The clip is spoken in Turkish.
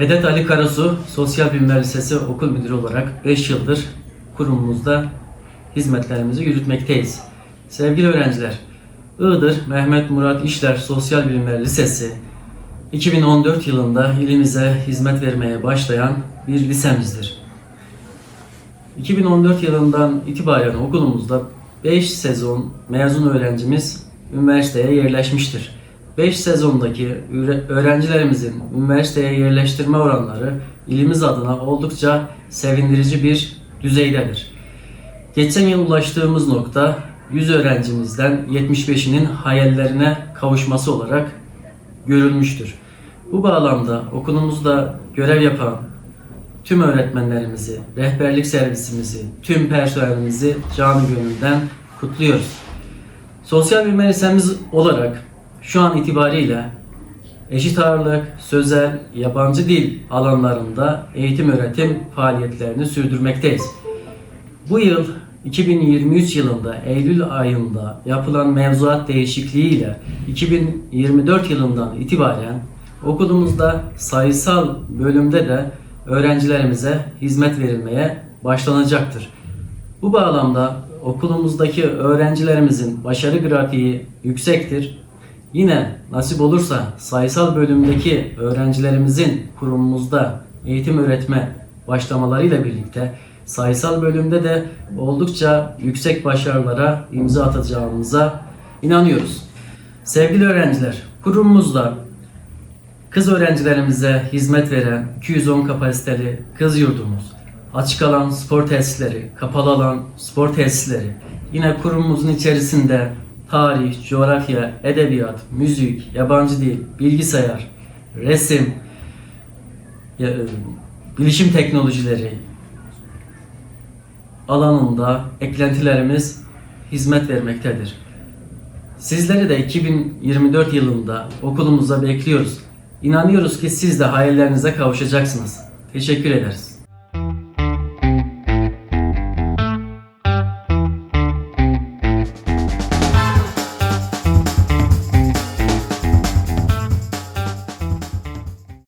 Vedat Ali Karasu, Sosyal Bilimler Lisesi okul müdürü olarak 5 yıldır kurumumuzda hizmetlerimizi yürütmekteyiz. Sevgili öğrenciler, Iğdır Mehmet Murat İşler Sosyal Bilimler Lisesi 2014 yılında ilimize hizmet vermeye başlayan bir lisemizdir. 2014 yılından itibaren okulumuzda 5 sezon mezun öğrencimiz üniversiteye yerleşmiştir. 5 sezondaki öğrencilerimizin üniversiteye yerleştirme oranları ilimiz adına oldukça sevindirici bir düzeydedir. Geçen yıl ulaştığımız nokta 100 öğrencimizden 75'inin hayallerine kavuşması olarak görülmüştür. Bu bağlamda okulumuzda görev yapan tüm öğretmenlerimizi, rehberlik servisimizi, tüm personelimizi canı gönülden kutluyoruz. Sosyal bilimler lisemiz olarak şu an itibariyle eşit ağırlık, sözel, yabancı dil alanlarında eğitim öğretim faaliyetlerini sürdürmekteyiz. Bu yıl 2023 yılında Eylül ayında yapılan mevzuat değişikliğiyle 2024 yılından itibaren okulumuzda sayısal bölümde de öğrencilerimize hizmet verilmeye başlanacaktır. Bu bağlamda okulumuzdaki öğrencilerimizin başarı grafiği yüksektir. Yine nasip olursa sayısal bölümdeki öğrencilerimizin kurumumuzda eğitim öğretme başlamalarıyla birlikte sayısal bölümde de oldukça yüksek başarılara imza atacağımıza inanıyoruz. Sevgili öğrenciler, kurumumuzda Kız öğrencilerimize hizmet veren 210 kapasiteli kız yurdumuz, açık alan spor tesisleri, kapalı alan spor tesisleri, yine kurumumuzun içerisinde tarih, coğrafya, edebiyat, müzik, yabancı dil, bilgisayar, resim, ya- e, bilişim teknolojileri alanında eklentilerimiz hizmet vermektedir. Sizleri de 2024 yılında okulumuza bekliyoruz. İnanıyoruz ki siz de hayallerinize kavuşacaksınız. Teşekkür ederiz.